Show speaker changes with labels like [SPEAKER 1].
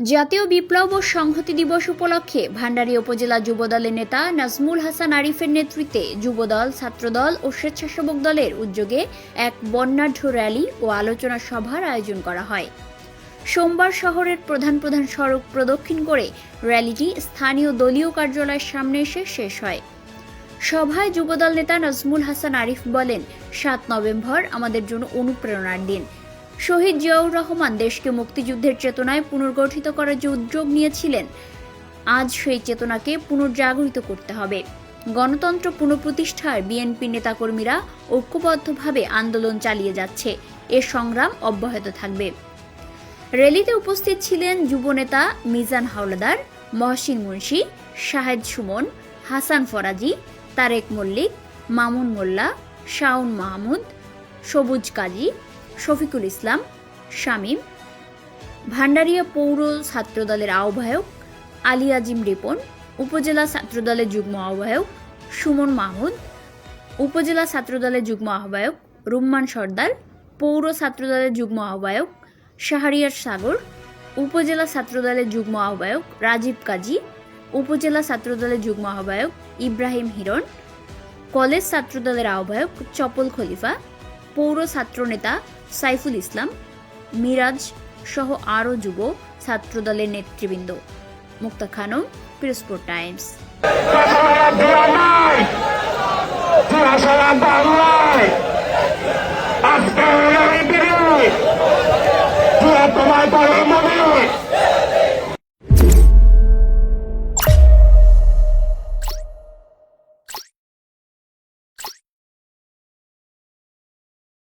[SPEAKER 1] জাতীয় বিপ্লব ও সংহতি দিবস উপলক্ষে ভান্ডারী উপজেলা যুবদলের নেতা নাজমুল হাসান আরিফের নেতৃত্বে যুবদল, ছাত্রদল ও স্বেচ্ছাসেবক দলের উদ্যোগে এক বর্ণাঢ্য র্যালি ও আলোচনা সভার আয়োজন করা হয়। সোমবার শহরের প্রধান প্রধান সড়ক প্রদক্ষিণ করে র্যালিটি স্থানীয় দলীয় কার্যালয়ের সামনে এসে শেষ হয়। সভায় যুবদল নেতা নাজমুল হাসান আরিফ বলেন, সাত নভেম্বর আমাদের জন্য অনুপ্রেরণার দিন। শহীদ জিয়াউর রহমান দেশকে মুক্তিযুদ্ধের চেতনায় পুনর্গঠিত করার যে উদ্যোগ নিয়েছিলেন, আজ সেই চেতনাকে পুনর্জাগরিত করতে হবে। গণতন্ত্র পুনঃপ্রতিষ্ঠার বিএনপি নেতাকর্মীরা ঐক্যবদ্ধভাবে আন্দোলন চালিয়ে যাচ্ছে। এ সংগ্রাম অব্যাহত থাকবে। র্যালিতে উপস্থিত ছিলেন যুবনেতা মিজান হাওলাদার, মহসিন মুন্সি, শাহেদ সুমন, হাসান ফরাজি, তারেক মল্লিক, মামুন মোল্লা শাউন মাহমুদ, সবুজ কাজী শফিকুল ইসলাম, শামীম, ভান্ডারিয়া পৌর ছাত্রদলের আহ্বায়ক আলী আজিম রিপন, উপজেলা ছাত্রদলের যুগ্ম আহ্বায়ক সুমন মাহমুদ, উপজেলা ছাত্রদলের যুগ্ম আহ্বায়ক রুম্মান সর্দার, পৌর ছাত্রদলের যুগ্ম আহ্বায়ক শাহরিয়ার সাগর, উপজেলা ছাত্রদলের যুগ্ম আহ্বায়ক রাজীব কাজী, উপজেলা ছাত্রদলের যুগ্ম আহ্বায়ক ইব্রাহিম হিরণ, কলেজ ছাত্রদলের আহ্বায়ক চপল খলিফা পৌর ছাত্রনেতা সাইফুল ইসলাম মিরাজ সহ আরও যুব ছাত্রদলের নেতৃবৃন্দ মুক্তা খানম পিরোজপুর টাইমস